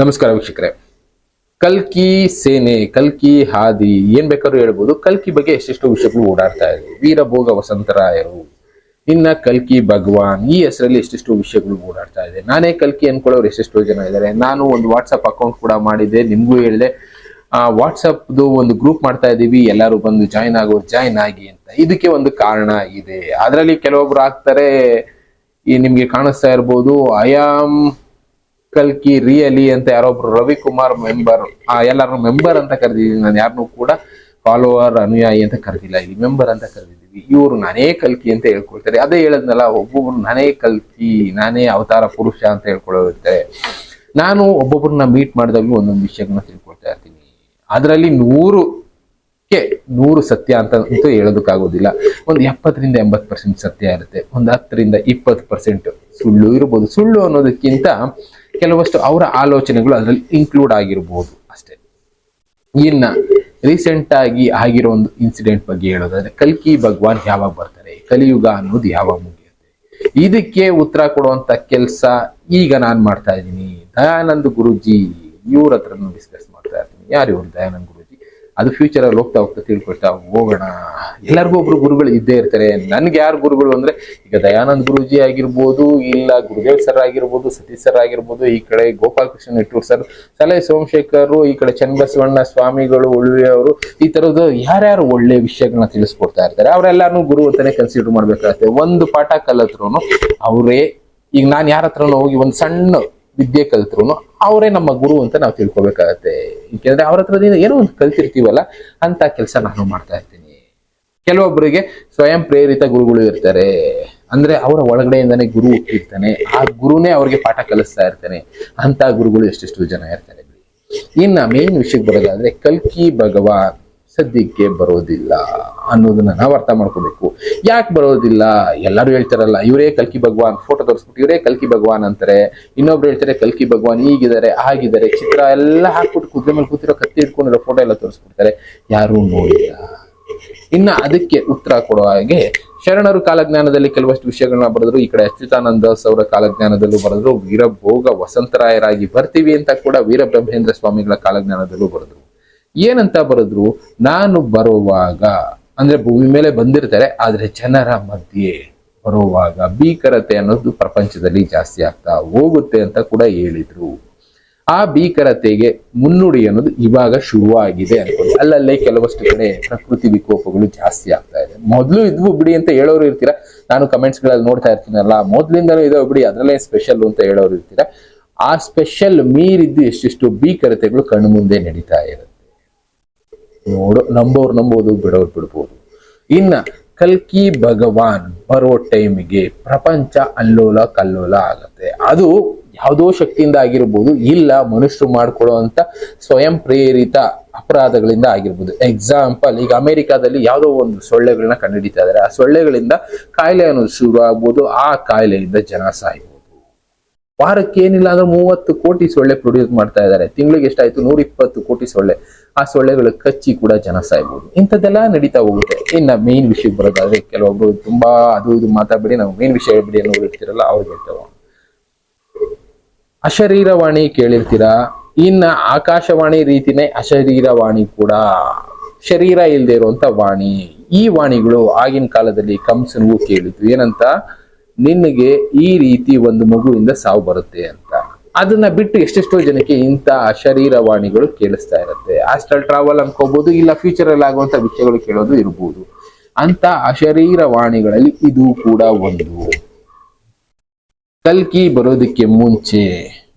ನಮಸ್ಕಾರ ವೀಕ್ಷಕರೇ. ಕಲ್ಕಿ ಸೇನೆ, ಕಲ್ಕಿ ಹಾದಿ, ಏನ್ ಬೇಕಾದ್ರೂ ಹೇಳ್ಬೋದು. ಕಲ್ಕಿ ಬಗ್ಗೆ ಎಷ್ಟೆಷ್ಟು ವಿಷಯಗಳು ಓಡಾಡ್ತಾ ಇದೆ ವೀರಭೋಗ ವಸಂತರಾಯರು, ಇನ್ನ ಕಲ್ಕಿ ಭಗವಾನ್, ಈ ಹೆಸರಲ್ಲಿ ಎಷ್ಟೆಷ್ಟು ವಿಷಯಗಳು ಓಡಾಡ್ತಾ ಇದೆ. ನಾನೇ ಕಲ್ಕಿ ಅನ್ಕೊಳ್ಳೋರು ಎಷ್ಟೆಷ್ಟೋ ಜನ ಇದ್ದಾರೆ. ನಾನು ಒಂದು ವಾಟ್ಸಪ್ ಅಕೌಂಟ್ ಕೂಡ ಮಾಡಿದೆ ನಿಮ್ಗೂ ಹೇಳಿದೆ. ಆ ವಾಟ್ಸಪ್ದು ಒಂದು ಗ್ರೂಪ್ ಮಾಡ್ತಾ ಇದ್ದೀವಿ. ಎಲ್ಲರೂ ಬಂದು ಜಾಯಿನ್ ಆಗೋರು ಜಾಯಿನ್ ಆಗಿ ಅಂತ. ಇದಕ್ಕೆ ಒಂದು ಕಾರಣ ಇದೆ. ಅದರಲ್ಲಿ ಕೆಲವೊಬ್ರು ಆಗ್ತಾರೆ, ಈ ನಿಮ್ಗೆ ಕಾಣಿಸ್ತಾ ಇರ್ಬೋದು ಐಆಮ್ ಕಲ್ಕಿ ರಿಯಲಿ ಅಂತ ಯಾರೊಬ್ರು ರವಿಕುಮಾರ್ ಮೆಂಬರ್ ಎಲ್ಲಾರು ಮೆಂಬರ್ ಅಂತ ಕರೆದಿದ್ದೀನಿ. ನಾನು ಯಾರನ್ನೂ ಕೂಡ ಫಾಲೋವರ್ ಅನುಯಾಯಿ ಅಂತ ಕರೆದಿಲ್ಲ. ಇಲ್ಲಿ ಮೆಂಬರ್ ಅಂತ ಕರೆದಿದ್ದೀವಿ. ಇವರು ನಾನೇ ಕಲ್ಕಿ ಅಂತ ಹೇಳ್ಕೊಳ್ತಾರೆ. ಅದೇ ಹೇಳದ್ನಲ್ಲ, ಒಬ್ಬೊಬ್ರು ನಾನೇ ಕಲ್ಕಿ ನಾನೇ ಅವತಾರ ಪುರುಷ ಅಂತ ಹೇಳ್ಕೊಳ್ಳೋದಿರ್ತಾರೆ ನಾನು ಒಬ್ಬೊಬ್ರನ್ನ ಮೀಟ್ ಮಾಡಿದಾಗ್ಲೂ ಒಂದೊಂದು ವಿಷಯಗಳನ್ನ ತಿಳ್ಕೊಳ್ತಾ ಇರ್ತೀನಿ. ಅದರಲ್ಲಿ ನೂರು ಕ್ಕೆ ನೂರು ಸತ್ಯ ಅಂತ ಅಂತೂ ಹೇಳೋದಕ್ಕಾಗೋದಿಲ್ಲ. ಒಂದು ಎಪ್ಪತ್ತರಿಂದ ಎಂಬತ್ತು ಪರ್ಸೆಂಟ್ ಸತ್ಯ ಇರುತ್ತೆ. ಒಂದು ಹತ್ತರಿಂದ ಇಪ್ಪತ್ತು ಪರ್ಸೆಂಟ್ ಸುಳ್ಳು ಇರ್ಬೋದು. ಸುಳ್ಳು ಅನ್ನೋದಕ್ಕಿಂತ ಕೆಲವಷ್ಟು ಅವರ ಆಲೋಚನೆಗಳು ಅದರಲ್ಲಿ ಇನ್ಕ್ಲೂಡ್ ಆಗಿರ್ಬೋದು ಅಷ್ಟೇ. ಇನ್ನ ರೀಸೆಂಟ್ ಆಗಿ ಆಗಿರೋ ಒಂದು ಇನ್ಸಿಡೆಂಟ್ ಬಗ್ಗೆ ಹೇಳೋದಾದ್ರೆ, ಕಲ್ಕಿ ಭಗವಾನ್ ಯಾವಾಗ ಬರ್ತಾರೆ, ಕಲಿಯುಗ ಅನ್ನೋದು ಯಾವಾಗ ಮುಗಿಯುತ್ತೆ? ಇದಕ್ಕೆ ಉತ್ತರ ಕೊಡುವಂತ ಕೆಲಸ ಈಗ ನಾನ್ ಮಾಡ್ತಾ ಇದ್ದೀನಿ. ದಯಾನಂದ್ ಗುರುಜಿ ಇವ್ರ ಹತ್ರ ಡಿಸ್ಕಸ್ ಮಾಡ್ತಾ ಇರ್ತೀನಿ. ಯಾರು ಇವ್ರು? ದಯಾನಂದ್ ಅದು ಫ್ಯೂಚರ್ ಅಲ್ಲಿ ಹೋಗ್ತಾ ಹೋಗ್ತಾ ತಿಳ್ಕೊಳ್ತಾ ಹೋಗೋಣ. ಎಲ್ಲರಿಗೂ ಒಬ್ರು ಗುರುಗಳು ಇದ್ದೇ ಇರ್ತಾರೆ. ನನ್ಗೆ ಯಾರು ಗುರುಗಳು ಅಂದ್ರೆ ಈಗ ದಯಾನಂದ್ ಗುರುಜಿ ಆಗಿರ್ಬೋದು, ಇಲ್ಲ ಗುರುದೇವ್ ಸರ್ ಆಗಿರ್ಬೋದು, ಸತೀಶ್ ಸರ್ ಆಗಿರ್ಬೋದು, ಈ ಕಡೆ ಗೋಪಾಲಕೃಷ್ಣ ನೆಟ್ಟೂರ್ ಸರ್ ಸಲಹೆ ಸೋಮಶೇಖರ್, ಈ ಕಡೆ ಚನ್ನಬಸವಣ್ಣ ಸ್ವಾಮಿಗಳು ಉಳ್ವಿಯವರು ಈ ತರದ್ದು ಯಾರ್ಯಾರು ಒಳ್ಳೆ ವಿಷಯಗಳನ್ನ ತಿಳಿಸ್ಕೊಡ್ತಾ ಇರ್ತಾರೆ ಅವರೆಲ್ಲಾನು ಗುರು ಅಂತಾನೆ ಕನ್ಸಿಡರ್ ಮಾಡ್ಬೇಕಾಗತ್ತೆ. ಒಂದು ಪಾಠ ಕಲತ್ರು ಅವರೇ, ಈಗ ನಾನು ಯಾರ ಹತ್ರನೂ ಹೋಗಿ ಒಂದು ಸಣ್ಣ ವಿದ್ಯೆ ಕಲ್ತ್ರು ಅವರೇ ನಮ್ಮ ಗುರು ಅಂತ ನಾವು ತಿಳ್ಕೊಬೇಕಾಗತ್ತೆ. ಯಾಕೆಂದ್ರೆ ಅವ್ರ ಹತ್ರದಿಂದ ಏನೋ ಒಂದು ಕಲ್ತಿರ್ತೀವಲ್ಲ ಅಂತ ಕೆಲಸ ನಾನು ಮಾಡ್ತಾ ಇರ್ತೀನಿ. ಕೆಲವೊಬ್ಬರಿಗೆ ಸ್ವಯಂ ಪ್ರೇರಿತ ಗುರುಗಳು ಇರ್ತಾರೆ. ಅಂದ್ರೆ ಅವರ ಒಳಗಡೆಯಿಂದಾನೆ ಗುರು ಹುಟ್ಟಿರ್ತಾನೆ. ಆ ಗುರುನೇ ಅವ್ರಿಗೆ ಪಾಠ ಕಲಿಸ್ತಾ ಇರ್ತಾನೆ. ಅಂತ ಗುರುಗಳು ಎಷ್ಟೆಷ್ಟು ಜನ ಇರ್ತಾರೆ. ಇನ್ನ ಮೇನ್ ವಿಷಯಕ್ಕೆ ಬರೋದಾದ್ರೆ ಕಲ್ಕಿ ಭಗವಾನ್. ಸದ್ಯಕ್ಕೆ ಬರೋದಿಲ್ಲ ಅನ್ನೋದನ್ನ ನಾವು ಅರ್ಥ ಮಾಡ್ಕೋಬೇಕು. ಯಾಕೆ ಬರೋದಿಲ್ಲ? ಎಲ್ಲರೂ ಹೇಳ್ತಾರಲ್ಲ, ಇವರೇ ಕಲ್ಕಿ ಭಗವಾನ್ ಫೋಟೋ ತೋರಿಸ್ಬಿಟ್ಟು ಇವರೇ ಕಲ್ಕಿ ಭಗವಾನ್ ಅಂತಾರೆ. ಇನ್ನೊಬ್ರು ಹೇಳ್ತಾರೆ, ಕಲ್ಕಿ ಭಗವಾನ್ ಹೀಗಿದ್ದಾರೆ, ಹಾಗಿದ್ದಾರೆ. ಚಿತ್ರ ಎಲ್ಲ ಹಾಕ್ಬಿಟ್ಟು ಕುದುರೆ ಮೇಲೆ ಕೂತಿರೋ ಕತ್ತಿ ಇಟ್ಕೊಂಡಿರೋ ಫೋಟೋ ಎಲ್ಲ ತೋರಿಸ್ಬಿಡ್ತಾರೆ. ಯಾರೂ ನೋಡಿಲ್ಲ. ಇನ್ನ ಅದಕ್ಕೆ ಉತ್ತರ ಕೊಡೋ ಹಾಗೆ, ಶರಣರು ಕಾಲಜ್ಞಾನದಲ್ಲಿ ಕೆಲವಷ್ಟು ವಿಷಯಗಳನ್ನ ಬರೆದ್ರು. ಈ ಕಡೆ ಅಚ್ಯುತಾನಂದ ಅವರ ಕಾಲಜ್ಞಾನದಲ್ಲೂ ಬರೆದ್ರು. ವೀರಭೋಗ ವಸಂತರಾಯರಾಗಿ ಬರ್ತೀವಿ ಅಂತ ಕೂಡ ವೀರಬ್ರಹ್ಮೇಂದ್ರ ಸ್ವಾಮಿಗಳ ಕಾಲಜ್ಞಾನದಲ್ಲೂ ಬರೆದ್ರು. ಏನಂತ ಬರೆದ್ರು, ನಾನು ಬರುವಾಗ, ಅಂದ್ರೆ ಭೂಮಿ ಮೇಲೆ ಬಂದಿರ್ತಾರೆ, ಆದ್ರೆ ಜನರ ಮಧ್ಯೆ ಬರುವಾಗ ಭೀಕರತೆ ಅನ್ನೋದು ಪ್ರಪಂಚದಲ್ಲಿ ಜಾಸ್ತಿ ಆಗ್ತಾ ಹೋಗುತ್ತೆ ಅಂತ ಕೂಡ ಹೇಳಿದ್ರು. ಆ ಭೀಕರತೆಗೆ ಮುನ್ನುಡಿ ಅನ್ನೋದು ಇವಾಗ ಶುರುವಾಗಿದೆ ಅನ್ಕೊಂಡು ಅಲ್ಲಲ್ಲೇ ಕೆಲವಷ್ಟು ಕಡೆ ಪ್ರಕೃತಿ ವಿಕೋಪಗಳು ಜಾಸ್ತಿ ಆಗ್ತಾ ಇದೆ. ಮೊದಲು ಇದ್ವು ಬಿಡಿ ಅಂತ ಹೇಳೋರು ಇರ್ತೀರಾ? ನಾನು ಕಮೆಂಟ್ಸ್ಗಳಲ್ಲಿ ನೋಡ್ತಾ ಇರ್ತೀನಲ್ಲ, ಮೊದ್ಲಿಂದಲೂ ಇದಾವೆ ಬಿಡಿ, ಅದ್ರಲ್ಲೇ ಸ್ಪೆಷಲ್ ಅಂತ ಹೇಳೋರು ಇರ್ತೀರಾ? ಆ ಸ್ಪೆಷಲ್ ಮೀರಿದ್ದು ಎಷ್ಟೆಷ್ಟು ಭೀಕರತೆಗಳು ಕಣ್ಮುಂದೆ ನಡೀತಾ ಇರುತ್ತೆ. ನೋಡು, ನಂಬೋರು ನಂಬೋದು, ಬಿಡೋರು ಬಿಡ್ಬೋದು. ಇನ್ನ ಕಲ್ಕಿ ಭಗವಾನ್ ಬರೋ ಟೈಮಿಗೆ ಪ್ರಪಂಚ ಅಲ್ಲೋಲ ಕಲ್ಲೋಲ ಆಗತ್ತೆ. ಅದು ಯಾವುದೋ ಶಕ್ತಿಯಿಂದ ಆಗಿರ್ಬೋದು, ಇಲ್ಲ ಮನುಷ್ಯರು ಮಾಡ್ಕೊಳ್ಳುವಂತ ಸ್ವಯಂ ಪ್ರೇರಿತ ಅಪರಾಧಗಳಿಂದ ಆಗಿರ್ಬೋದು. ಎಕ್ಸಾಂಪಲ್ ಈಗ ಅಮೆರಿಕಾದಲ್ಲಿ ಯಾವುದೋ ಒಂದು ಸೊಳ್ಳೆಗಳನ್ನ ಕಂಡುಹಿಡಿತಾ ಇದಾರೆ ಆ ಸೊಳ್ಳೆಗಳಿಂದ ಕಾಯಿಲೆ ಅನ್ನೋದು ಶುರು ಆಗ್ಬೋದು ಆ ಕಾಯಿಲೆಯಿಂದ ಜನ ಸಾಯ್ಬೋದು. ವಾರಕ್ಕೆ ಏನಿಲ್ಲ ಅಂದ್ರೆ ಮೂವತ್ತು ಕೋಟಿ ಸೊಳ್ಳೆ ಪ್ರೊಡ್ಯೂಸ್ ಮಾಡ್ತಾ ಇದ್ದಾರೆ. ತಿಂಗಳಿಗೆ ಎಷ್ಟಾಯ್ತು? ನೂರ ಇಪ್ಪತ್ತು ಕೋಟಿ ಸೊಳ್ಳೆ. ಆ ಸೊಳ್ಳೆಗಳು ಕಚ್ಚಿ ಕೂಡ ಜನ ಸಾಯ್ಬೋದು. ಇಂಥದ್ದೆಲ್ಲ ನಡೀತಾ ಹೋಗುತ್ತೆ. ಇನ್ನ ಮೇನ್ ವಿಷಯಕ್ಕೆ ಬರೋದಾದ್ರೆ ಕೆಲವೊಬ್ರು ತುಂಬಾ ಅದು ಇದು ಮಾತಾಡ್ಬೇಡಿ, ನಾವು ಮೇನ್ ವಿಷಯ ಹೇಳ್ಬಿಡಿ ಅನ್ನೋ ಇರ್ತಿರಲ್ಲ, ಅವ್ರಿಗೆ ಹೇಳ್ತೇವೆ ಅಶರೀರವಾಣಿ ಕೇಳಿರ್ತೀರಾ? ಇನ್ನ ಆಕಾಶವಾಣಿ ರೀತಿನೇ ಅಶರೀರವಾಣಿ ಕೂಡ. ಶರೀರ ಇಲ್ಲದೆ ಇರುವಂತ ವಾಣಿ. ಈ ವಾಣಿಗಳು ಆಗಿನ ಕಾಲದಲ್ಲಿ ಕಂಸನಿಗೂ ಕೇಳಿದ್ವು ಏನಂತ? ನಿನಗೆ ಈ ರೀತಿ ಒಂದು ಮಗುವಿಂದ ಸಾವು ಬರುತ್ತೆ ಅಂತ. ಅದನ್ನ ಬಿಟ್ಟು ಎಷ್ಟೆಷ್ಟೋ ಜನಕ್ಕೆ ಇಂಥ ಶರೀರವಾಣಿಗಳು ಕೇಳಿಸ್ತಾ ಇರುತ್ತೆ. ಆಸ್ಟ್ರಲ್ ಟ್ರಾವೆಲ್ ಅನ್ಕೋಬಹುದು ಇಲ್ಲ ಫ್ಯೂಚರ್ ಅಲ್ಲಿ ಆಗುವಂತ ವಿಷಯಗಳು ಕೇಳೋದು ಇರಬಹುದು ಅಂತ ಅಶರೀರವಾಣಿಗಳಲ್ಲಿ ಇದು ಕೂಡ ಒಂದು. ಕಲ್ಕಿ ಬರೋದಕ್ಕೆ ಮುಂಚೆ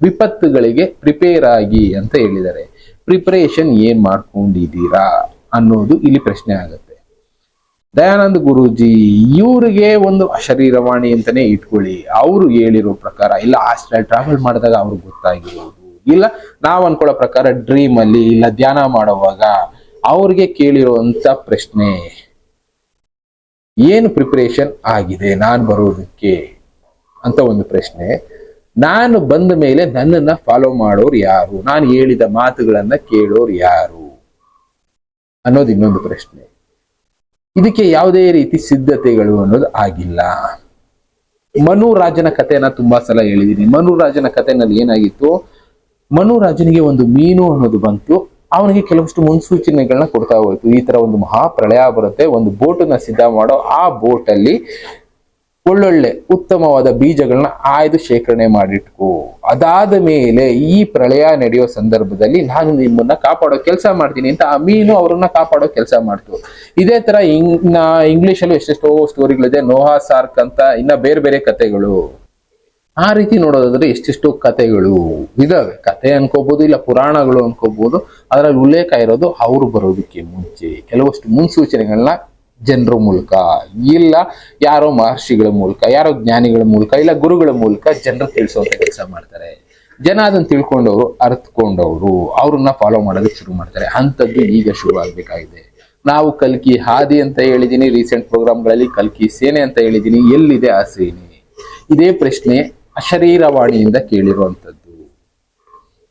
ವಿಪತ್ತುಗಳಿಗೆ ಪ್ರಿಪೇರ್ ಆಗಿ ಅಂತ ಹೇಳಿದ್ದಾರೆ. ಪ್ರಿಪರೇಷನ್ ಏನ್ ಮಾಡ್ಕೊಂಡಿದ್ದೀರಾ ಅನ್ನೋದು ಇಲ್ಲಿ ಪ್ರಶ್ನೆ ಆಗುತ್ತೆ. ದಯಾನಂದ ಗುರೂಜಿ, ಇವ್ರಿಗೆ ಒಂದು ಶರೀರವಾಣಿ ಅಂತಾನೆ ಇಟ್ಕೊಳ್ಳಿ. ಅವರು ಹೇಳಿರೋ ಪ್ರಕಾರ, ಇಲ್ಲ ಆಸ್ಟ್ರಲ್ ಟ್ರಾವೆಲ್ ಮಾಡಿದಾಗ ಅವ್ರಿಗೆ ಗೊತ್ತಾಗಿರೋದು. ಇಲ್ಲ, ನಾವ್ ಅನ್ಕೊಳ್ಳೋ ಪ್ರಕಾರ ಡ್ರೀಮ್ ಅಲ್ಲಿ, ಇಲ್ಲ, ಧ್ಯಾನ ಮಾಡುವಾಗ ಅವ್ರಿಗೆ ಕೇಳಿರುವಂತ ಪ್ರಶ್ನೆ, ಏನು ಪ್ರಿಪರೇಷನ್ ಆಗಿದೆ, ನಾನ್ ಬರೋದಕ್ಕೆ ಅಂತ ಒಂದು ಪ್ರಶ್ನೆ. ನಾನು ಬಂದ ಮೇಲೆ ನನ್ನನ್ನ ಫಾಲೋ ಮಾಡೋರು ಯಾರು? ನಾನು ಹೇಳಿದ ಮಾತುಗಳನ್ನ ಕೇಳೋರು ಯಾರು? ಅನ್ನೋದು ಇನ್ನೊಂದು ಪ್ರಶ್ನೆ. ಇದಕ್ಕೆ ಯಾವುದೇ ರೀತಿ ಸಿದ್ಧತೆಗಳು ಅನ್ನೋದು ಆಗಿಲ್ಲ. ಮನು ರಾಜನ ತುಂಬಾ ಸಲ ಹೇಳಿದೀನಿ. ಮನು ರಾಜನ ಕಥೆನಲ್ಲಿ ಏನಾಗಿತ್ತು? ಮನು ರಾಜನಿಗೆ ಒಂದು ಮೀನು ಅನ್ನೋದು ಬಂತು. ಅವನಿಗೆ ಕೆಲವಷ್ಟು ಮುನ್ಸೂಚನೆಗಳನ್ನ ಕೊಡ್ತಾ ಹೋಯ್ತು. ಈ ತರ ಒಂದು ಮಹಾ ಪ್ರಳಯ ಬರುತ್ತೆ. ಒಂದು ಬೋಟನ್ನ ಸಿದ್ಧ ಮಾಡೋ ಆ ಬೋಟಲ್ಲಿ ಒಳ್ಳೊಳ್ಳೆ ಉತ್ತಮವಾದ ಬೀಜಗಳನ್ನ ಆಯ್ದು ಶೇಖರಣೆ ಮಾಡಿಟ್ಕೋ. ಅದಾದ ಮೇಲೆ ಈ ಪ್ರಳಯ ನಡೆಯೋ ಸಂದರ್ಭದಲ್ಲಿ ನಾನು ನಿಮ್ಮನ್ನ ಕಾಪಾಡೋ ಕೆಲಸ ಮಾಡ್ತೀನಿ ಅಂತ ಆ ಮೀನು ಅವ್ರನ್ನ ಕಾಪಾಡೋ ಕೆಲಸ ಮಾಡ್ತು. ಇದೇ ತರ ಇಂಗ್ ಇಂಗ್ಲಿಷ್ ಅಲ್ಲೂ ಎಷ್ಟೆಷ್ಟೋ ಸ್ಟೋರಿಗಳಿದೆ, ನೋಹಾ ಸಾರ್ಕ್ ಅಂತ, ಇನ್ನ ಬೇರೆ ಬೇರೆ ಕಥೆಗಳು. ಆ ರೀತಿ ನೋಡೋದಾದ್ರೆ ಎಷ್ಟೆಷ್ಟೋ ಕಥೆಗಳು ಇದಾವೆ. ಕತೆ ಅನ್ಕೋಬಹುದು ಇಲ್ಲ ಪುರಾಣಗಳು ಅನ್ಕೋಬಹುದು ಅದರಲ್ಲಿ ಉಲ್ಲೇಖ ಇರೋದು ಅವ್ರು ಬರೋದಕ್ಕೆ ಮುಂಚೆ. ಕೆಲವಷ್ಟು ಮುನ್ಸೂಚನೆಗಳನ್ನ ಜನರ ಮೂಲಕ, ಇಲ್ಲ ಯಾರೋ ಮಹರ್ಷಿಗಳ ಮೂಲಕ, ಯಾರೋ ಜ್ಞಾನಿಗಳ ಮೂಲಕ, ಇಲ್ಲ ಗುರುಗಳ ಮೂಲಕ ಜನರು ತಿಳಿಸುವಂತ ಕೆಲಸ ಮಾಡ್ತಾರೆ. ಜನ ಅದನ್ನು ತಿಳ್ಕೊಂಡವರು ಅರ್ಥಕೊಂಡವರು ಅವ್ರನ್ನ ಫಾಲೋ ಮಾಡೋದಕ್ಕೆ ಶುರು ಮಾಡ್ತಾರೆ. ಅಂಥದ್ದು ಈಗ ಶುರು ಆಗಬೇಕಾಗಿದೆ. ನಾವು ಕಲ್ಕಿ ಹಾದಿ ಅಂತ ಹೇಳಿದ್ದೀನಿ ರೀಸೆಂಟ್ ಪ್ರೋಗ್ರಾಮ್ಗಳಲ್ಲಿ ಕಲ್ಕಿ ಸೇನೆ ಅಂತ ಹೇಳಿದ್ದೀನಿ ಎಲ್ಲಿದೆ ಆ ಸೇನೆ? ಇದೇ ಪ್ರಶ್ನೆ ಅಶರೀರವಾಣಿಯಿಂದ ಕೇಳಿರುವಂಥದ್ದು.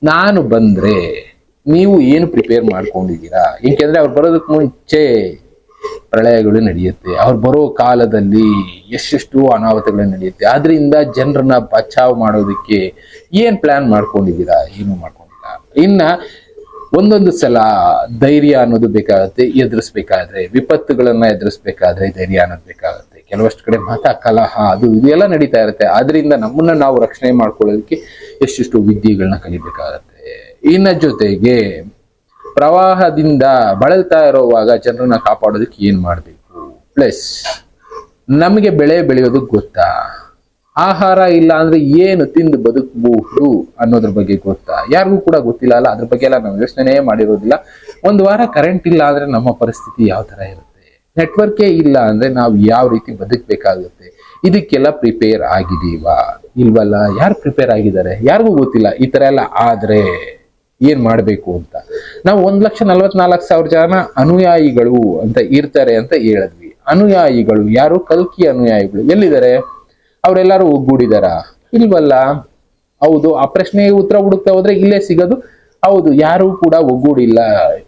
ನಾನು ಬಂದರೆ ನೀವು ಏನು ಪ್ರಿಪೇರ್ ಮಾಡ್ಕೊಂಡಿದ್ದೀರಾ? ಏಕೆಂದರೆ ಅವ್ರು ಬರೋದಕ್ಕೆ ಮುಂಚೆ ಪ್ರಳಯಗಳು ನಡೆಯುತ್ತೆ. ಅವ್ರು ಬರೋ ಕಾಲದಲ್ಲಿ ಎಷ್ಟೆಷ್ಟು ಅನಾಹುತಗಳು ನಡೆಯುತ್ತೆ. ಅದರಿಂದ ಜನರನ್ನ ಬಚಾವ್ ಮಾಡೋದಕ್ಕೆ ಏನ್ ಪ್ಲಾನ್ ಮಾಡ್ಕೊಂಡಿದ್ದೀರಾ? ಏನು ಮಾಡ್ಕೊಂಡಿಲ್ಲ? ಇನ್ನ ಒಂದೊಂದು ಸಲ ಧೈರ್ಯ ಅನ್ನೋದು ಬೇಕಾಗುತ್ತೆ, ಎದುರಿಸ್ಬೇಕಾದ್ರೆ, ವಿಪತ್ತುಗಳನ್ನ ಎದುರಿಸ್ಬೇಕಾದ್ರೆ ಧೈರ್ಯ ಅನ್ನೋದು ಬೇಕಾಗುತ್ತೆ. ಕೆಲವಷ್ಟು ಕಡೆ ಮತ ಕಲಹ, ಅದು ಇದು ಎಲ್ಲ ನಡೀತಾ ಇರುತ್ತೆ. ಆದ್ರಿಂದ ನಮ್ಮನ್ನ ನಾವು ರಕ್ಷಣೆ ಮಾಡ್ಕೊಳ್ಳೋದಕ್ಕೆ ಎಷ್ಟೆಷ್ಟು ವಿದ್ಯೆಗಳನ್ನ ಕಲಿಬೇಕಾಗತ್ತೆ. ಇನ್ನ ಜೊತೆಗೆ ಪ್ರವಾಹದಿಂದ ಬಳಲ್ತಾ ಇರೋವಾಗ ಜನರನ್ನ ಕಾಪಾಡೋದಕ್ಕೆ ಏನ್ ಮಾಡಬೇಕು? ಪ್ಲಸ್ ನಮಗೆ ಬೆಳೆ ಬೆಳೆಯೋದಕ್ಕೆ ಗೊತ್ತಾ? ಆಹಾರ ಇಲ್ಲ ಅಂದ್ರೆ ಏನು ತಿಂದು ಬದುಕಬಹುದು ಅನ್ನೋದ್ರ ಬಗ್ಗೆ ಗೊತ್ತಾ? ಯಾರಿಗೂ ಕೂಡ ಗೊತ್ತಿಲ್ಲ ಅಲ್ಲ, ಅದ್ರ ಬಗ್ಗೆ ಎಲ್ಲ ನಾವು ಯೋಚನೆ ಮಾಡಿರೋದಿಲ್ಲ. ಒಂದು ವಾರ ಕರೆಂಟ್ ಇಲ್ಲ ಅಂದ್ರೆ ನಮ್ಮ ಪರಿಸ್ಥಿತಿ ಯಾವ ತರ ಇರುತ್ತೆ? ನೆಟ್ವರ್ಕೇ ಇಲ್ಲ ಅಂದ್ರೆ ನಾವು ಯಾವ ರೀತಿ ಬದುಕಬೇಕಾಗುತ್ತೆ? ಇದಕ್ಕೆಲ್ಲ ಪ್ರಿಪೇರ್ ಆಗಿದೀವಾ ಇಲ್ವಲ್ಲ? ಯಾರು ಪ್ರಿಪೇರ್ ಆಗಿದ್ದಾರೆ? ಯಾರಿಗೂ ಗೊತ್ತಿಲ್ಲ. ಈ ತರ ಎಲ್ಲ ಆದ್ರೆ ಏನ್ ಮಾಡ್ಬೇಕು ಅಂತ? ನಾವು ಒಂದ್ ಲಕ್ಷ ನಲ್ವತ್ನಾಲ್ಕು ಸಾವಿರ ಜನ ಅನುಯಾಯಿಗಳು ಅಂತ ಇರ್ತಾರೆ ಅಂತ ಹೇಳಿದ್ವಿ. ಅನುಯಾಯಿಗಳು ಯಾರು? ಕಲ್ಕಿ ಅನುಯಾಯಿಗಳು. ಎಲ್ಲಿದ್ದಾರೆ? ಅವರೆಲ್ಲರೂ ಒಗ್ಗೂಡಿದಾರ. ಇಲ್ವಲ್ಲ? ಹೌದು, ಆ ಪ್ರಶ್ನೆಗೆ ಉತ್ತರ ಹುಡುಕ್ತಾ ಹೋದ್ರೆ ಇಲ್ಲೇ ಸಿಗೋದು. ಹೌದು, ಯಾರು ಕೂಡ ಒಗ್ಗೂಡಿಲ್ಲ.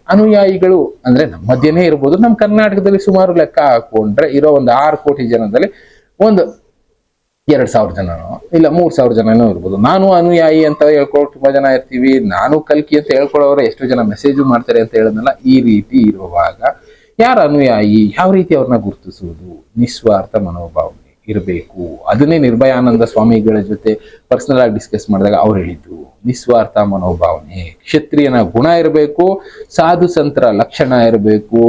ಅನುಯಾಯಿಗಳು ಅಂದ್ರೆ ನಮ್ಮ ಮಧ್ಯನೇ ಇರ್ಬೋದು. ನಮ್ಮ ಕರ್ನಾಟಕದಲ್ಲಿ ಸುಮಾರು ಲೆಕ್ಕ ಹಾಕೊಂಡ್ರೆ ಇರೋ ಒಂದು ಆರು ಕೋಟಿ ಜನದಲ್ಲಿ ಒಂದು ಎರಡ್ ಸಾವಿರ ಜನನೋ ಇಲ್ಲ, ಮೂರ್ ಸಾವಿರ ಜನನೋ ಇರ್ಬೋದು. ನಾನು ಅನುಯಾಯಿ ಅಂತ ಹೇಳ್ಕೊಳ್ಳೋ ತುಂಬಾ ಜನ ಇರ್ತೀವಿ. ನಾನು ಕಲ್ಕಿ ಅಂತ ಹೇಳ್ಕೊಳ್ಳೋರು ಎಷ್ಟು ಜನ ಮೆಸೇಜು ಮಾಡ್ತಾರೆ ಅಂತ ಹೇಳಿದ್ನಲ್ಲ ಈ ರೀತಿ ಇರುವಾಗ ಯಾರ ಅನುಯಾಯಿ? ಯಾವ ರೀತಿ ಅವ್ರನ್ನ ಗುರುತಿಸುವುದು? ನಿಸ್ವಾರ್ಥ ಮನೋಭಾವನೆ ಇರಬೇಕು. ಅದನ್ನೇ ನಿರ್ಭಯಾನಂದ ಸ್ವಾಮಿಗಳ ಜೊತೆ ಪರ್ಸನಲ್ ಆಗಿ ಡಿಸ್ಕಸ್ ಮಾಡಿದಾಗ ಅವ್ರು ಹೇಳಿದ್ರು ನಿಸ್ವಾರ್ಥ ಮನೋಭಾವನೆ. ಕ್ಷತ್ರಿಯನ ಗುಣ ಇರಬೇಕು, ಸಾಧು ಸಂತರ ಲಕ್ಷಣ ಇರಬೇಕು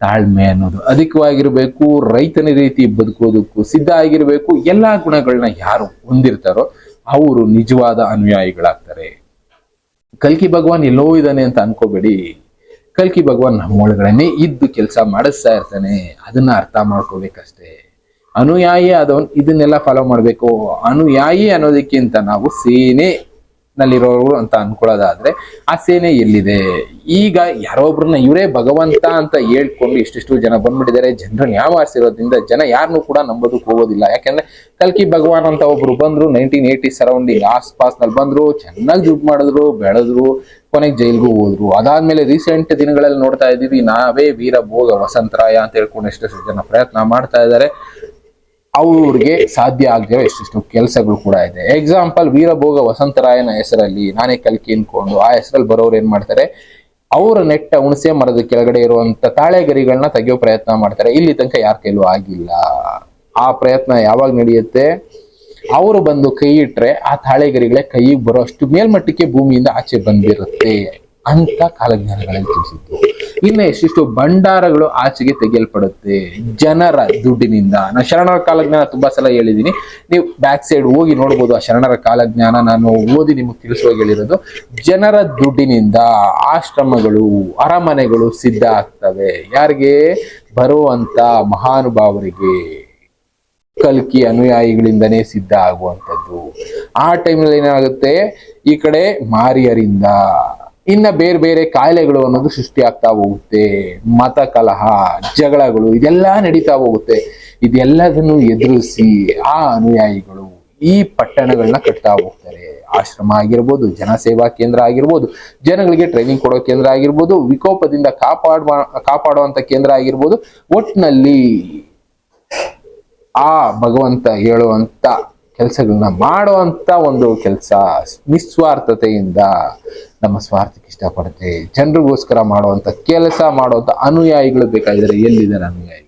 ತಾಳ್ಮೆ ಅನ್ನೋದು ಅಧಿಕವಾಗಿರ್ಬೇಕು, ರೈತನ ರೀತಿ ಬದುಕೋದಕ್ಕೂ ಸಿದ್ಧ ಆಗಿರ್ಬೇಕು, ಎಲ್ಲಾ ಗುಣಗಳನ್ನ ಯಾರು ಹೊಂದಿರ್ತಾರೋ ಅವರು ನಿಜವಾದ ಅನುಯಾಯಿಗಳಾಗ್ತಾರೆ. ಕಲ್ಕಿ ಭಗವಾನ್ ಎಲ್ಲೋ ಇದ್ದಾನೆ ಅಂತ ಅನ್ಕೋಬೇಡಿ. ಕಲ್ಕಿ ಭಗವಾನ್ ನಮ್ಮೊಳಗಡೆನೆ ಇದ್ದು ಕೆಲಸ ಮಾಡಿಸ್ತಾ ಇರ್ತಾನೆ. ಅದನ್ನ ಅರ್ಥ ಮಾಡ್ಕೋಬೇಕಷ್ಟೇ. ಅನುಯಾಯಿ ಆದವನ್ ಇದನ್ನೆಲ್ಲ ಫಾಲೋ ಮಾಡ್ಬೇಕು. ಅನುಯಾಯಿ ಅನ್ನೋದಕ್ಕಿಂತ ನಾವು ಸೇನೆ ನಲ್ಲಿರೋರು ಅಂತ ಅನ್ಕೊಳ್ಳೋದಾದ್ರೆ, ಆ ಸೇನೆ ಎಲ್ಲಿದೆ? ಈಗ ಯಾರೋ ಒಬ್ರನ್ನ ಇವರೇ ಭಗವಂತ ಅಂತ ಹೇಳ್ಕೊಂಡು ಇಷ್ಟಿಷ್ಟು ಜನ ಬಂದ್ಬಿಟ್ಟಿದ್ದಾರೆ. ಜನರನ್ನ ಯಾಮಾರಿಸಿರೋದ್ರಿಂದ ಜನ ಯಾರನ್ನೂ ಕೂಡ ನಂಬೋದಕ್ಕೆ ಹೋಗೋದಿಲ್ಲ. ಯಾಕಂದ್ರೆ ಕಲ್ಕಿ ಭಗವಾನ್ ಅಂತ ಒಬ್ರು ಬಂದ್ರು ನೈನ್ಟೀನ್ ಏಯ್ಟಿ ಸರೌಂಡಿಂಗ್ ಆಸ್ ಪಾಸ್ನಲ್ಲಿ ಬಂದ್ರು, ಚೆನ್ನಾಗಿ ದುಡ್ಡು ಮಾಡಿದ್ರು, ಬೆಳೆದ್ರು ಕೊನೆಗೆ ಜೈಲ್ಗೂ ಹೋದ್ರು. ಅದಾದ್ಮೇಲೆ ರೀಸೆಂಟ್ ದಿನಗಳಲ್ಲಿ ನೋಡ್ತಾ ಇದೀವಿ ನಾವೇ ವೀರ ಭೋಗ ವಸಂತರಾಯ ಅಂತ ಹೇಳ್ಕೊಂಡು ಎಷ್ಟೆಷ್ಟು ಜನ ಪ್ರಯತ್ನ ಮಾಡ್ತಾ ಇದ್ದಾರೆ. ಅವ್ರಿಗೆ ಸಾಧ್ಯ ಆಗದಿರೋ ಎಷ್ಟೆಷ್ಟು ಕೆಲಸಗಳು ಕೂಡ ಇದೆ. ಎಕ್ಸಾಂಪಲ್ ವೀರಭೋಗ ವಸಂತರಾಯನ ಹೆಸರಲ್ಲಿ ನಾನೇ ಕಲ್ಕಿ ಅನ್ಕೊಂಡು ಆ ಹೆಸರಲ್ಲಿ ಬರೋರು ಏನ್ ಮಾಡ್ತಾರೆ? ಅವರ ನೆಟ್ಟ ಹುಣಸೆ ಮರದ ಕೆಳಗಡೆ ಇರುವಂತ ತಾಳೆಗರಿಗಳನ್ನ ತೆಗೆಯೋ ಪ್ರಯತ್ನ ಮಾಡ್ತಾರೆ. ಇಲ್ಲಿ ತನಕ ಯಾರ ಕೈಲೂ ಆಗಿಲ್ಲ. ಆ ಪ್ರಯತ್ನ ಯಾವಾಗ ನಡೆಯುತ್ತೆ? ಅವರು ಬಂದು ಕೈ ಇಟ್ರೆ ಆ ತಾಳೆಗರಿಗಳೇ ಕೈಗೆ ಬರೋ ಅಷ್ಟು ಮೇಲ್ಮಟ್ಟಕ್ಕೆ ಭೂಮಿಯಿಂದ ಆಚೆ ಬಂದಿರುತ್ತೆ ಅಂತ ಕಾಲಜ್ಞಾನಗಳಲ್ಲಿ ತಿಳಿಸಿತ್ತು ಇನ್ನು ಎಷ್ಟೆಷ್ಟು ಭಂಡಾರಗಳು ಆಚೆಗೆ ತೆಗೆಯಲ್ಪಡುತ್ತೆ. ಜನರ ದುಡ್ಡಿನಿಂದ. ನಾನು ಶರಣರ ಕಾಲಜ್ಞಾನ ತುಂಬಾ ಸಲ ಹೇಳಿದ್ದೀನಿ. ನೀವು ಬ್ಯಾಕ್ ಸೈಡ್ ಹೋಗಿ ನೋಡ್ಬೋದು ಆ ಶರಣರ ಕಾಲಜ್ಞಾನ. ನಾನು ಓದಿ ನಿಮಗೆ ತಿಳಿಸುವಾಗ ಹೇಳಿರೋದು, ಜನರ ದುಡ್ಡಿನಿಂದ ಆಶ್ರಮಗಳು, ಅರಮನೆಗಳು ಸಿದ್ಧ ಆಗ್ತವೆ. ಯಾರಿಗೆ? ಬರುವಂತ ಮಹಾನುಭಾವರಿಗೆ. ಕಲ್ಕಿ ಅನುಯಾಯಿಗಳಿಂದನೇ ಸಿದ್ಧ ಆಗುವಂಥದ್ದು. ಆ ಟೈಮ್ನಲ್ಲಿ ಏನಾಗುತ್ತೆ? ಈ ಕಡೆ ಮಾರಿಯರಿಂದ. ಇನ್ನ ಬೇರೆ ಬೇರೆ ಕಾಯಿಲೆಗಳು ಅನ್ನೋದು ಸೃಷ್ಟಿ ಆಗ್ತಾ ಹೋಗುತ್ತೆ. ಮತ ಕಲಹ, ಜಗಳಗಳು ಇದೆಲ್ಲ ನಡೀತಾ ಹೋಗುತ್ತೆ. ಇದೆಲ್ಲದನ್ನು ಎದುರಿಸಿ ಆ ಅನುಯಾಯಿಗಳು ಈ ಪಟ್ಟಣಗಳನ್ನ ಕಟ್ತಾ ಹೋಗ್ತಾರೆ. ಆಶ್ರಮ ಆಗಿರ್ಬೋದು, ಜನಸೇವಾ ಕೇಂದ್ರ ಆಗಿರ್ಬೋದು, ಜನಗಳಿಗೆ ಟ್ರೈನಿಂಗ್ ಕೊಡೋ ಕೇಂದ್ರ ಆಗಿರ್ಬೋದು, ವಿಕೋಪದಿಂದ ಕಾಪಾಡುವ, ಕಾಪಾಡುವಂತ ಕೇಂದ್ರ ಆಗಿರ್ಬೋದು ಒಟ್ಟಿನಲ್ಲಿ ಆ ಭಗವಂತ ಹೇಳುವಂತ ಕೆಲಸಗಳನ್ನ ಮಾಡುವಂತ ಒಂದು ಕೆಲಸ, ನಿಸ್ವಾರ್ಥತೆಯಿಂದ ನಮ್ಮ ಸ್ವಾರ್ಥಕ್ಕೆ ಇಷ್ಟಪಡುತ್ತೆ. ಜನರಿಗೋಸ್ಕರ ಮಾಡುವಂತ ಕೆಲಸ, ಮಾಡುವಂತ ಅನುಯಾಯಿಗಳು ಬೇಕಾಗಿದ್ದಾರೆ ಎಲ್ಲಿದ್ದಾರೆ ಅನುಯಾಯಿ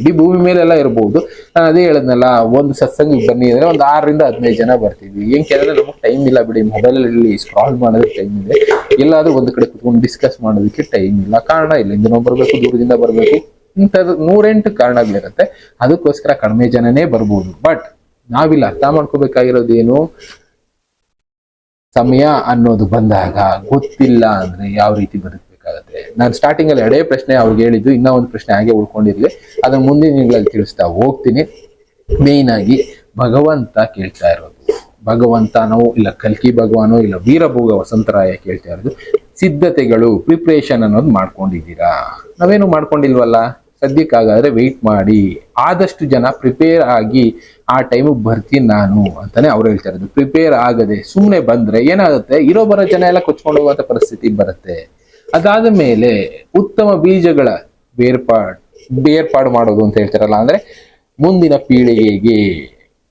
ಇಡೀ ಭೂಮಿ ಮೇಲೆಲ್ಲ ಇರ್ಬೋದು. ನಾನು ಅದೇ ಹೇಳದ್ನಲ್ಲ, ಒಂದು ಸತ್ಸಂಗಕ್ಕೆ ಬನ್ನಿ ಅಂದ್ರೆ ಒಂದು ಆರರಿಂದ ಹದಿನೈದು ಜನ ಬರ್ತೀವಿ. ಏನ್ ಕೇಳಿದ್ರೆ ನಮಗೆ ಟೈಮ್ ಇಲ್ಲ ಬಿಡಿ ಮೊಬೈಲ್ ಅಲ್ಲಿ ಸ್ಕ್ರಾಲ್ ಮಾಡೋದಕ್ಕೆ ಟೈಮ್ ಇದೆ. ಎಲ್ಲಾದ್ರೂ ಒಂದು ಕಡೆ ಕುತ್ಕೊಂಡು ಡಿಸ್ಕಸ್ ಮಾಡೋದಕ್ಕೆ ಟೈಮ್ ಇಲ್ಲ. ಕಾರಣ ಇಲ್ಲಿಂದ ಬರಬೇಕು, ದೂರದಿಂದ ಬರಬೇಕು. ಇಂಥದ್ದು ನೂರೆಂಟು ಕಾರಣಗಳಿರುತ್ತೆ. ಅದಕ್ಕೋಸ್ಕರ ಕಡಿಮೆ ಜನನೇ ಬರ್ಬೋದು. ಬಟ್ ನಾವಿಲ್ಲಿ ಅರ್ಥ ಏನು? ಸಮಯ ಅನ್ನೋದು ಬಂದಾಗ ಗೊತ್ತಿಲ್ಲ ಅಂದ್ರೆ ಯಾವ ರೀತಿ ಬದುಕಬೇಕಾಗತ್ತೆ. ನಾನು ಸ್ಟಾರ್ಟಿಂಗ್ ಅಲ್ಲಿ ಎರಡೇ ಪ್ರಶ್ನೆ ಅವ್ರಿಗೆ ಹೇಳಿದ್ದು, ಇನ್ನೂ ಒಂದು ಪ್ರಶ್ನೆ ಹಾಗೆ ಉಳ್ಕೊಂಡಿರ್ಲಿ. ಅದನ್ನ ಮುಂದಿನ ತಿಳಿಸ್ತಾ ಹೋಗ್ತೀನಿ. ಮೇಯ್ನ್ ಆಗಿ ಭಗವಂತ ಕೇಳ್ತಾ ಇರೋದು. ಭಗವಂತನೋ ಇಲ್ಲ ಕಲ್ಕಿ ಭಗವಾನೋ, ಇಲ್ಲ ವೀರಭೋಗ ವಸಂತರಾಯ ಕೇಳ್ತಾ ಇರೋದು. ಸಿದ್ಧತೆಗಳು ಪ್ರಿಪ್ರೇಷನ್ ಅನ್ನೋದು ಮಾಡ್ಕೊಂಡಿದ್ದೀರಾ? ನಾವೇನು ಮಾಡ್ಕೊಂಡಿಲ್ವಲ್ಲ? ಸದ್ಯಕ್ಕಾಗಾದ್ರೆ ವೆಯ್ಟ್ ಮಾಡಿ. ಆದಷ್ಟು ಜನ ಪ್ರಿಪೇರ್ ಆಗಿ ಆ ಟೈಮಿಗೆ ಬರ್ತೀನಿ ನಾನು ಅಂತಾನೆ ಅವ್ರು ಹೇಳ್ತಾ ಇರೋದು. ಪ್ರಿಪೇರ್ ಆಗದೆ ಸುಮ್ಮನೆ ಬಂದ್ರೆ ಏನಾಗುತ್ತೆ? ಇರೋ ಬರೋ ಜನ ಎಲ್ಲ ಕೊಚ್ಕೊಂಡು ಹೋಗುವಂತ ಪರಿಸ್ಥಿತಿ ಬರುತ್ತೆ. ಅದಾದ ಮೇಲೆ ಉತ್ತಮ ಬೀಜಗಳ ಬೇರ್ಪಾಡು ಬೇರ್ಪಾಡು ಮಾಡೋದು ಅಂತ ಹೇಳ್ತಾರಲ್ಲ, ಅಂದ್ರೆ ಮುಂದಿನ ಪೀಳಿಗೆಗೆ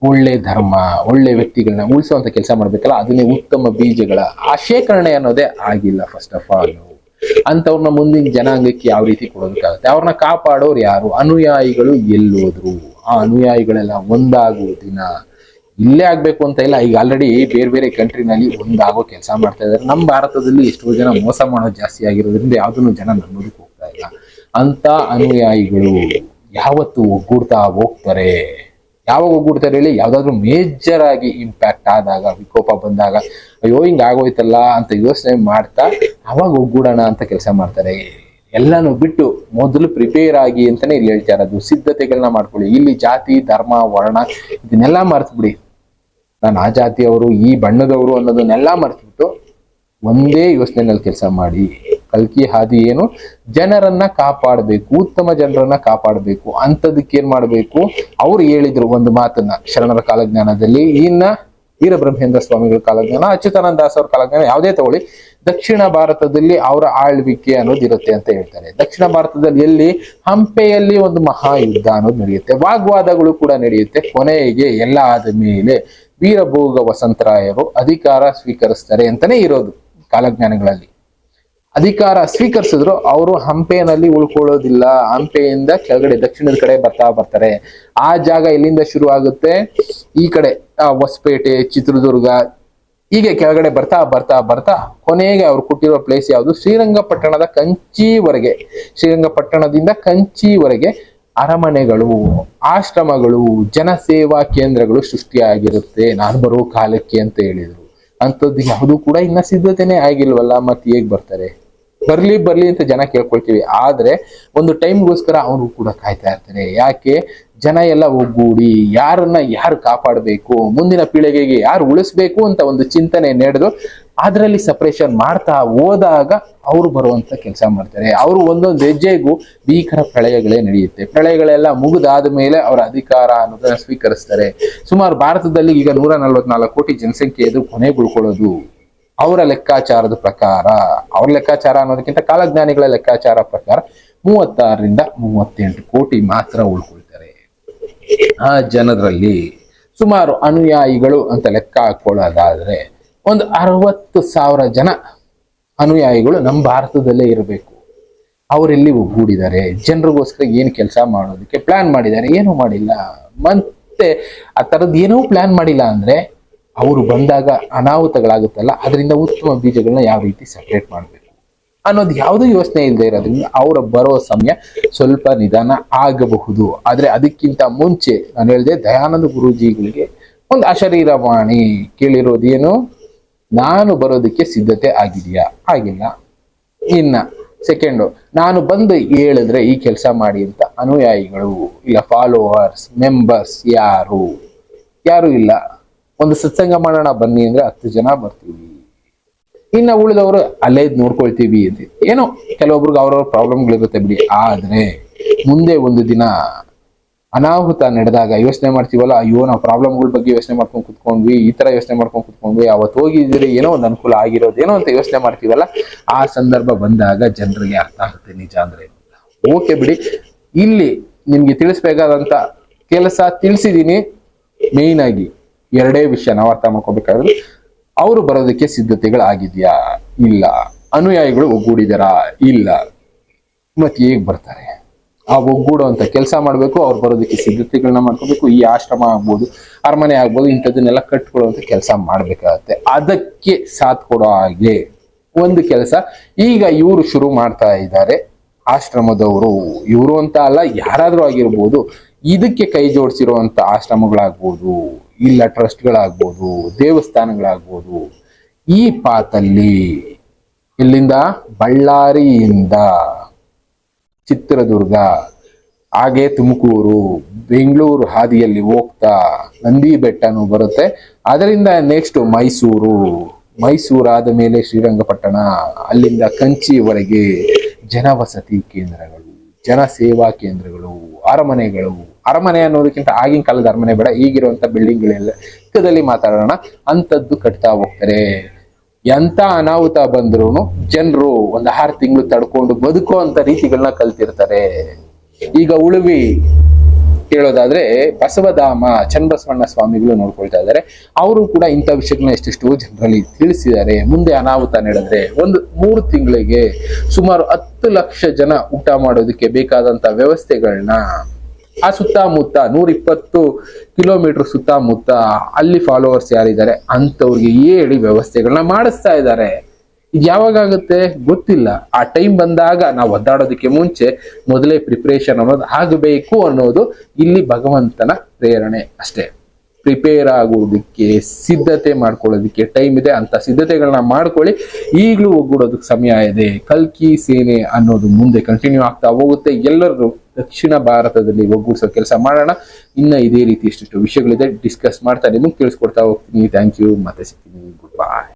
ಒಳ್ಳೆ ಧರ್ಮ, ಒಳ್ಳೆ ವ್ಯಕ್ತಿಗಳನ್ನ ಉಳಿಸುವಂತ ಕೆಲಸ ಮಾಡ್ಬೇಕಲ್ಲ, ಅದನ್ನೇ ಉತ್ತಮ ಬೀಜಗಳ ಆ ಶೇಖರಣೆ ಅನ್ನೋದೇ ಆಗಿಲ್ಲ ಫಸ್ಟ್ ಆಫ್ ಆಲ್ ಅಂತವ್ರನ್ನ ಮುಂದಿನ ಜನಾಂಗಕ್ಕೆ ಯಾವ ರೀತಿ ಕೊಡೋದಕ್ಕಾಗುತ್ತೆ? ಅವ್ರನ್ನ ಕಾಪಾಡೋರು ಯಾರು? ಅನುಯಾಯಿಗಳು ಎಲ್ಲೋದ್ರು. ಆ ಅನುಯಾಯಿಗಳೆಲ್ಲ ಒಂದಾಗುವ ದಿನ. ಇಲ್ಲೇ ಆಗ್ಬೇಕು ಅಂತ ಇಲ್ಲ. ಈಗ ಆಲ್ರೆಡಿ ಬೇರೆ ಬೇರೆ ಕಂಟ್ರಿನಲ್ಲಿ ಒಂದಾಗೋ ಕೆಲಸ ಮಾಡ್ತಾ ಇದ್ದಾರೆ. ನಮ್ಮ ಭಾರತದಲ್ಲಿ ಎಷ್ಟೋ ಜನ ಮೋಸ ಮಾಡೋದು ಜಾಸ್ತಿ ಆಗಿರೋದ್ರಿಂದ ಯಾವ್ದನ್ನು ಜನ ನಂಬೋದಕ್ಕೆ ಹೋಗ್ತಾ ಇಲ್ಲ. ಅಂತ ಅನುಯಾಯಿಗಳು ಯಾವತ್ತು ಒಗ್ಗೂಡ್ತಾ ಹೋಗ್ತಾರೆ. ಯಾವಾಗ ಒಗ್ಗೂಡ್ತಾರೆ ಹೇಳಿ? ಯಾವ್ದಾದ್ರು ಮೇಜರ್ ಆಗಿ ಇಂಪ್ಯಾಕ್ಟ್ ಆದಾಗ, ವಿಕೋಪ ಬಂದಾಗ, ಅಯ್ಯೋ, ಹಿಂಗ್ ಆಗೋಯ್ತಲ್ಲ ಅಂತ ಯೋಚನೆ ಮಾಡ್ತಾ ಅವಾಗ ಒಗ್ಗೂಡೋಣ ಅಂತ ಕೆಲಸ ಮಾಡ್ತಾರೆ. ಎಲ್ಲಾನು ಬಿಟ್ಟು ಮೊದಲು ಪ್ರಿಪೇರ್ ಆಗಿ ಅಂತಾನೆ ಇಲ್ಲಿ ಹೇಳ್ತಾ ಇರೋದು. ಸಿದ್ಧತೆಗಳನ್ನ ಮಾಡ್ಕೊಳ್ಳಿ. ಇಲ್ಲಿ ಜಾತಿ, ಧರ್ಮ, ವರ್ಣ, ಇದನ್ನೆಲ್ಲ ಮರ್ತು ಬಿಡಿ ನಾನು ಆ ಜಾತಿಯವರು, ಈ ಬಣ್ಣದವರು ಅನ್ನೋದನ್ನೆಲ್ಲ ಮರ್ತ್ಬಿಟ್ಟು ಒಂದೇ ಯೋಚನೆಯಲ್ಲಿ ಕೆಲಸ ಮಾಡಿ, ಕಲ್ಕಿ ಹಾದಿ ಏನು? ಜನರನ್ನ ಕಾಪಾಡಬೇಕು, ಉತ್ತಮ ಜನರನ್ನ ಕಾಪಾಡಬೇಕು ಅಂತದಕ್ಕೆ ಏನ್ ಮಾಡಬೇಕು? ಅವ್ರು ಹೇಳಿದ್ರು ಒಂದು ಮಾತನ್ನ, ಶರಣರ ಕಾಲಜ್ಞಾನದಲ್ಲಿ, ಇನ್ನ ವೀರಬ್ರಹ್ಮೇಂದ್ರ ಸ್ವಾಮಿಗಳ ಕಾಲಜ್ಞಾನ, ಅಚ್ಯುತಾನಂದ ದಾಸ್ ಅವ್ರ ಕಾಲಜ್ಞಾನ, ಯಾವುದೇ ತಗೊಳ್ಳಿ, ದಕ್ಷಿಣ ಭಾರತದಲ್ಲಿ ಅವರ ಆಳ್ವಿಕೆ ಅನ್ನೋದು ಇರುತ್ತೆ ಅಂತ ಹೇಳ್ತಾರೆ. ದಕ್ಷಿಣ ಭಾರತದಲ್ಲಿ ಎಲ್ಲಿ? ಹಂಪೆಯಲ್ಲಿ ಒಂದು ಮಹಾಯುದ್ಧ ಅನ್ನೋದು ನಡೆಯುತ್ತೆ. ವಾಗ್ವಾದಗಳು ಕೂಡ ನಡೆಯುತ್ತೆ. ಕೊನೆಗೆ ಎಲ್ಲ ಆದ ಮೇಲೆ ವೀರಭೋಗ ವಸಂತರಾಯರು ಅಧಿಕಾರ ಸ್ವೀಕರಿಸ್ತಾರೆ ಅಂತಾನೆ ಇರೋದು. ಕಾಲಜ್ಞಾನಗಳಲ್ಲಿ. ಅಧಿಕಾರ ಸ್ವೀಕರಿಸಿದ್ರು, ಅವರು ಹಂಪೆನಲ್ಲಿ ಉಳ್ಕೊಳ್ಳೋದಿಲ್ಲ. ಹಂಪೆಯಿಂದ ಕೆಳಗಡೆ, ದಕ್ಷಿಣದ ಕಡೆ ಬರ್ತಾ ಬರ್ತಾರೆ. ಆ ಜಾಗ ಎಲ್ಲಿಂದ ಶುರು ಆಗುತ್ತೆ? ಈ ಕಡೆ ಹೊಸಪೇಟೆ, ಚಿತ್ರದುರ್ಗ, ಹೀಗೆ ಕೆಳಗಡೆ ಬರ್ತಾ ಬರ್ತಾ ಬರ್ತಾ ಕೊನೆಗೆ ಅವ್ರು ಕೊಟ್ಟಿರೋ ಪ್ಲೇಸ್ ಯಾವುದು? ಶ್ರೀರಂಗಪಟ್ಟಣದ ಕಂಚಿವರೆಗೆ. ಶ್ರೀರಂಗಪಟ್ಟಣದಿಂದ ಕಂಚಿವರೆಗೆ ಅರಮನೆಗಳು, ಆಶ್ರಮಗಳು, ಜನಸೇವಾ ಕೇಂದ್ರಗಳು ಸೃಷ್ಟಿಯಾಗಿರುತ್ತೆ. ನಾನು ಬರೋ ಕಾಲಕ್ಕೆ ಅಂತ ಹೇಳಿದ್ರು. ಅಂಥದ್ದು ಯಾವುದು ಕೂಡ ಇನ್ನ ಸಿದ್ಧತೆನೇ ಆಗಿಲ್ವಲ್ಲ ಮತ್ತೆ ಹೇಗ್ ಬರ್ತಾರೆ? ಬರ್ಲಿ ಬರ್ಲಿ ಅಂತ ಜನ ಕೇಳ್ಕೊಳ್ತೀವಿ. ಆದ್ರೆ, ಒಂದು ಟೈಮ್ಗೋಸ್ಕರ ಅವರು ಕೂಡ ಕಾಯ್ತಾ ಇರ್ತಾರೆ. ಯಾಕೆ? ಜನ ಎಲ್ಲ ಒಗ್ಗೂಡಿ ಯಾರನ್ನ ಯಾರು ಕಾಪಾಡಬೇಕು, ಮುಂದಿನ ಪೀಳಿಗೆಗೆ ಯಾರು ಉಳಿಸ್ಬೇಕು ಅಂತ ಒಂದು ಚಿಂತನೆ ನಡೆದು ಅದರಲ್ಲಿ ಸಪ್ರೇಷನ್ ಮಾಡ್ತಾ ಹೋದಾಗ ಅವರು ಬರುವಂತ ಕೆಲಸ ಮಾಡ್ತಾರೆ. ಅವರು ಒಂದೊಂದು ಹೆಜ್ಜೆಗೂ ಭೀಕರ ಪ್ರಳಯಗಳೇ ನಡೆಯುತ್ತೆ. ಪ್ರಳಯಗಳೆಲ್ಲ ಮುಗಿದಾದ ಮೇಲೆ ಅವರ ಅಧಿಕಾರ ಅನ್ನೋದನ್ನ ಸ್ವೀಕರಿಸ್ತಾರೆ. ಸುಮಾರು ಭಾರತದಲ್ಲಿ ಈಗ ನೂರ ನಲ್ವತ್ನಾಲ್ಕು ಕೋಟಿ ಜನಸಂಖ್ಯೆ ಎದುರು ಕೊನೆ ಉಳ್ಕೊಳ್ಳೋದು ಅವರ ಲೆಕ್ಕಾಚಾರದ ಪ್ರಕಾರ. ಅವ್ರ ಲೆಕ್ಕಾಚಾರ ಅನ್ನೋದಕ್ಕಿಂತ ಕಾಲಜ್ಞಾನಿಗಳ ಲೆಕ್ಕಾಚಾರ ಪ್ರಕಾರ ಮೂವತ್ತಾರರಿಂದ ಮೂವತ್ತೆಂಟು ಕೋಟಿ ಮಾತ್ರ ಉಳ್ಕೊಳ್ತಾರೆ ಆ ಜನರಲ್ಲಿ ಸುಮಾರು ಅನುಯಾಯಿಗಳು ಅಂತ ಲೆಕ್ಕ ಹಾಕೊಳ್ಳೋದಾದ್ರೆ ಒಂದು ಅರವತ್ತು ಸಾವಿರ ಜನ ಅನುಯಾಯಿಗಳು ನಮ್ಮ ಭಾರತದಲ್ಲೇ ಇರಬೇಕು. ಅವರೆಲ್ಲಿ ಒಗ್ಗೂಡಿದ್ದಾರೆ? ಜನರಿಗೋಸ್ಕರ ಏನು ಕೆಲಸ ಮಾಡೋದಕ್ಕೆ ಪ್ಲಾನ್ ಮಾಡಿದ್ದಾರೆ? ಏನೂ ಮಾಡಿಲ್ಲ? ಮತ್ತೆ ಆ ಥರದ್ದು ಏನೂ ಪ್ಲಾನ್ ಮಾಡಿಲ್ಲ ಅಂದ್ರೆ, ಅವರು ಬಂದಾಗ ಅನಾಹುತಗಳಾಗುತ್ತಲ್ಲ, ಅದರಿಂದ ಉತ್ತಮ ಬೀಜಗಳನ್ನ ಯಾವ ರೀತಿ ಸಪ್ರೇಟ್ ಮಾಡಬೇಕು? ಅನ್ನೋದು ಯಾವುದೂ ಯೋಚನೆ ಇಲ್ಲದೆ ಇರೋದ್ರಿಂದ ಅವರ ಬರೋ ಸಮಯ ಸ್ವಲ್ಪ ನಿಧಾನ ಆಗಬಹುದು. ಆದರೆ ಅದಕ್ಕಿಂತ ಮುಂಚೆ ನಾನು ಹೇಳಿದೆ ದಯಾನಂದ ಗುರೂಜಿಗಳಿಗೆ ಒಂದು ಅಶರೀರವಾಣಿ ಕೇಳಿರೋದೇನು? ನಾನು ಬರೋದಕ್ಕೆ ಸಿದ್ಧತೆ ಆಗಿದೆಯಾ? ಆಗಿಲ್ಲ. ಇನ್ನ ಸೆಕೆಂಡು ನಾನು ಬಂದು ಹೇಳಿದ್ರೆ ಈ ಕೆಲಸ ಮಾಡಿ ಅಂತ ಅನುಯಾಯಿಗಳು, ಇಲ್ಲ ಫಾಲೋವರ್ಸ್ ಮೆಂಬರ್ಸ್ ಯಾರು? ಯಾರು ಇಲ್ಲ. ಒಂದು ಸತ್ಸಂಗ ಮಾಡೋಣ ಬನ್ನಿ ಅಂದ್ರೆ ಹತ್ತು ಜನ ಬರ್ತೀವಿ. ಇನ್ನ ಉಳಿದವರು ಅಲ್ಲೇ ನೋಡ್ಕೊಳ್ತೀವಿ ಏನೋ ಕೆಲವೊಬ್ರಿಗೆ ಅವ್ರವ್ರ ಪ್ರಾಬ್ಲಮ್ಗಳಿರುತ್ತೆ ಬಿಡಿ. ಆದ್ರೆ ಮುಂದೆ ಒಂದು ದಿನ ಅನಾಹುತ ನಡೆದಾಗ ಯೋಚನೆ ಮಾಡ್ತೀವಲ್ಲ, ಅಯ್ಯೋ, ನಾವು ಪ್ರಾಬ್ಲಮ್ಗಳ ಬಗ್ಗೆ ಯೋಚನೆ ಮಾಡ್ಕೊಂಡು ಕುತ್ಕೊಂಡ್ವಿ, ಈ ತರ ಯೋಚನೆ ಮಾಡ್ಕೊಂಡು ಕುತ್ಕೊಂಡ್ವಿ, ಅವತ್ತು ಹೋಗಿದ್ರೆ ಏನೋ ಒಂದು ಅನುಕೂಲ ಆಗಿರೋದು ಏನೋ ಅಂತ ಯೋಚನೆ ಮಾಡ್ತೀವಲ್ಲ? ಆ ಸಂದರ್ಭ ಬಂದಾಗ ಜನರಿಗೆ ಅರ್ಥ ಆಗುತ್ತೆ ನಿಜ ಅಂದ್ರೆ. ಓಕೆ ಬಿಡಿ. ಇಲ್ಲಿ ನಿಮ್ಗೆ ತಿಳಿಸ್ಬೇಕಾದಂತ ಕೆಲಸ ತಿಳಿಸಿದೀನಿ. ಮೇಯ್ನ್ ಆಗಿ ಎರಡೇ ವಿಷಯ ನಾವು ಅರ್ಥ ಮಾಡ್ಕೋಬೇಕಾದ್ರೆ ಅವರು ಬರೋದಕ್ಕೆ ಸಿದ್ಧತೆಗಳಾಗಿದೆಯಾ? ಇಲ್ಲ. ಅನುಯಾಯಿಗಳು ಒಗ್ಗೂಡಿದಾರಾ? ಇಲ್ಲ. ಮತ್ತೆ ಹೇಗ್ ಬರ್ತಾರೆ? ಆ ಒಗ್ಗೂಡುವಂತ ಕೆಲಸ ಮಾಡಬೇಕು, ಅವ್ರು ಬರೋದಕ್ಕೆ ಸಿದ್ಧತೆಗಳನ್ನ ಮಾಡ್ಕೋಬೇಕು, ಈ ಆಶ್ರಮ ಆಗ್ಬೋದು, ಅರಮನೆ ಆಗ್ಬೋದು, ಇಂಥದನ್ನೆಲ್ಲ ಕಟ್ಕೊಳ್ಳುವಂತ ಕೆಲಸ ಮಾಡ್ಬೇಕಾಗತ್ತೆ. ಅದಕ್ಕೆ ಸಾಥ್ ಕೊಡೋ ಹಾಗೆ ಒಂದು ಕೆಲಸ. ಈಗ ಇವರು ಶುರು ಮಾಡ್ತಾ ಇದ್ದಾರೆ, ಆಶ್ರಮದವರು. ಇವರು ಅಂತ ಅಲ್ಲ, ಯಾರಾದ್ರೂ ಆಗಿರ್ಬೋದು. ಇದಕ್ಕೆ ಕೈ ಜೋಡಿಸಿರುವಂತ ಆಶ್ರಮಗಳಾಗ್ಬೋದು. ಇಲ್ಲ ಟ್ರಸ್ಟ್ಗಳಾಗ್ಬೋದು ದೇವಸ್ಥಾನಗಳಾಗ್ಬೋದು, ಈ ಪಾತಲ್ಲಿ ಇಲ್ಲಿಂದ ಬಳ್ಳಾರಿಯಿಂದ ಚಿತ್ರದುರ್ಗ, ಹಾಗೆ ತುಮಕೂರು, ಬೆಂಗಳೂರು ಹಾದಿಯಲ್ಲಿ ಹೋಗ್ತಾ ನಂದಿ ಬೆಟ್ಟನೂ ಬರುತ್ತೆ. ಅದರಿಂದ ನೆಕ್ಸ್ಟ್ ಮೈಸೂರು, ಮೈಸೂರಾದ ಮೇಲೆ ಶ್ರೀರಂಗಪಟ್ಟಣ, ಅಲ್ಲಿಂದ ಕಂಚಿವರೆಗೆ ಜನವಸತಿ ಕೇಂದ್ರಗಳು ಜನ ಸೇವಾ ಕೇಂದ್ರಗಳು, ಅರಮನೆಗಳು. ಅರಮನೆ ಅನ್ನೋದಕ್ಕಿಂತ ಆಗಿನ ಕಾಲದ ಅರಮನೆ ಬೇಡ, ಈಗಿರುವಂತ ಬಿಲ್ಡಿಂಗ್ಗಳೆಲ್ಲ ಲೆಕ್ಕದಲ್ಲಿ ಮಾತಾಡೋಣ, ಅಂಥದ್ದು ಕಟ್ತಾ ಹೋಗ್ತಾರೆ. ಎಂತ ಅನಾಹುತ ಬಂದ್ರು ಜನರು ಒಂದ್ ಆರು ತಿಂಗಳು ತಡ್ಕೊಂಡು ಬದುಕೋ ಅಂತ ರೀತಿಗಳನ್ನ ಕಲ್ತಿರ್ತಾರೆ. ಈಗ ಉಳುವಿ ಹೇಳೋದಾದ್ರೆ ಬಸವಧಾಮ ಚನ್ನಬಸವಣ್ಣ ಸ್ವಾಮಿಗಳು ನೋಡ್ಕೊಳ್ತಾ ಇದ್ದಾರೆ. ಅವರು ಕೂಡ ಇಂಥ ವಿಷಯಗಳನ್ನ ಎಷ್ಟೆಷ್ಟು ಜನರಲ್ಲಿ ತಿಳಿಸಿದ್ದಾರೆ. ಮುಂದೆ ಅನಾಹುತ ನಡೆದ್ರೆ ಒಂದು ಮೂರು ತಿಂಗಳಿಗೆ ಸುಮಾರು ಹತ್ತು ಲಕ್ಷ ಜನ ಊಟ ಮಾಡೋದಕ್ಕೆ ಬೇಕಾದಂತ ವ್ಯವಸ್ಥೆಗಳನ್ನ ಆ ಸುತ್ತಮುತ್ತ ನೂರ ಇಪ್ಪತ್ತು ಕಿಲೋಮೀಟರ್ ಸುತ್ತಮುತ್ತ ಅಲ್ಲಿ ಫಾಲೋವರ್ಸ್ ಯಾರಿದ್ದಾರೆ ಅಂಥವ್ರಿಗೆ ಹೇಳಿ ವ್ಯವಸ್ಥೆಗಳನ್ನ ಮಾಡಿಸ್ತಾ ಇದ್ದಾರೆ. ಇದು ಯಾವಾಗ ಆಗುತ್ತೆ? ಗೊತ್ತಿಲ್ಲ. ಆ ಟೈಮ್ ಬಂದಾಗ ನಾವು ಒದ್ದಾಡೋದಕ್ಕೆ ಮುಂಚೆ ಮೊದಲೇ ಪ್ರಿಪ್ರೇಷನ್ ಅನ್ನೋದು ಆಗಬೇಕು ಅನ್ನೋದು ಇಲ್ಲಿ ಭಗವಂತನ ಪ್ರೇರಣೆ ಅಷ್ಟೇ. ಪ್ರಿಪೇರ್ ಆಗೋದಕ್ಕೆ ಸಿದ್ಧತೆ ಮಾಡ್ಕೊಳ್ಳೋದಕ್ಕೆ ಟೈಮ್ ಇದೆ. ಅಂತ ಸಿದ್ಧತೆಗಳನ್ನ ಮಾಡ್ಕೊಳ್ಳಿ. ಈಗಲೂ ಒಗ್ಗೂಡೋದಕ್ಕೆ ಸಮಯ ಇದೆ. ಕಲ್ಕಿ ಸೇನೆ ಅನ್ನೋದು ಮುಂದೆ ಕಂಟಿನ್ಯೂ ಆಗ್ತಾ ಹೋಗುತ್ತೆ. ಎಲ್ಲರೂ ದಕ್ಷಿಣ ಭಾರತದಲ್ಲಿ ಒಗ್ಗೂಡಿಸೋ ಕೆಲಸ ಮಾಡೋಣ. ಇನ್ನ ಇದೇ ರೀತಿ ಇಷ್ಟಿಷ್ಟು ವಿಷಯಗಳಿದೆ. ಡಿಸ್ಕಸ್ ಮಾಡ್ತಾ ನಿಮಗೆ ತಿಳಿಸ್ಕೊಡ್ತಾ ಹೋಗ್ತೀನಿ. ಥ್ಯಾಂಕ್ ಯು ಮತ್ತೆ ಸಿಗ್ತೀನಿ. ಗುಡ್ ಬಾಯ್